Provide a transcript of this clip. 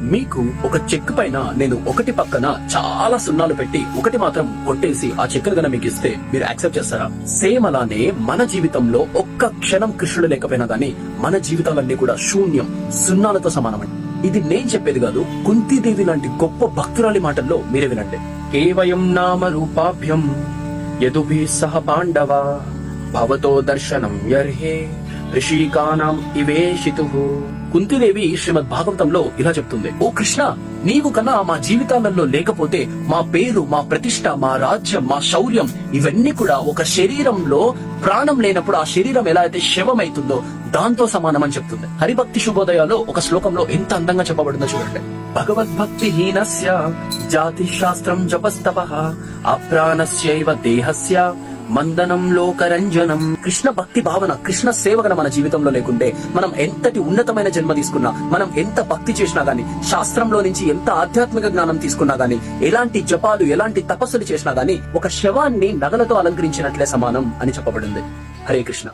మీకు ఒక చెక్ పైన నేను ఒకటి పక్కన చాలా సున్నాలు పెట్టి ఒకటి మాత్రం కొట్టేసి ఆ చెక్కును గన మీకు ఇస్తే మీరు యాక్సెప్ట్ చేస్తారా? సేమ్ అలానే మన జీవితంలో ఒక్క క్షణం కృష్ణుడు లేకపోయినా గానీ మన జీవితాలన్నీ కూడా శూన్యం సున్నాలతో సమానమండి ఇది నేను చెప్పేది కాదు కుంతిదేవి లాంటి గొప్ప భక్తురాలి మాటల్లో మీరే వినండి. కేవయం నామ రూపాభ్యం యదుభి సహ పాండవ భవతో దర్శనం యర్హే ఇవే ఇవేషితు కుంతిదేవి శ్రీమద్ భాగవతంలో ఇలా చెప్తుంది. ఓ కృష్ణ నీవు కన్నా మా జీవితాలలో లేకపోతే మా పేరు మా ప్రతిష్ట మా రాజ్యం మా శౌర్యం ఇవన్నీ కూడా ఒక శరీరంలో ప్రాణం లేనప్పుడు ఆ శరీరం ఎలా అయితే శవమైతుందో దాంతో సమానం అని చెప్తుంది. హరిభక్తి శుభోదయాలో ఒక శ్లోకంలో ఎంత అందంగా చెప్పబడిందో చూడండి. భగవద్భక్తి హీనస్య జాతి శాస్త్రం జపస్తప అప్రాణస్యైవ దేహస్య మందనం లోకరంజనం. కృష్ణ భక్తి భావన కృష్ణ సేవగన మన జీవితంలో లేకుంటే మనం ఎంతటి ఉన్నతమైన జన్మ తీసుకున్నా మనం ఎంత భక్తి చేసినా గానీ శాస్త్రంలో నుంచి ఎంత ఆధ్యాత్మిక జ్ఞానం తీసుకున్నా గానీ ఎలాంటి జపాలు ఎలాంటి తపస్సులు చేసినా గానీ ఒక శవాన్ని నగలతో అలంకరించినట్లే సమానం అని చెప్పబడింది. హరే కృష్ణ.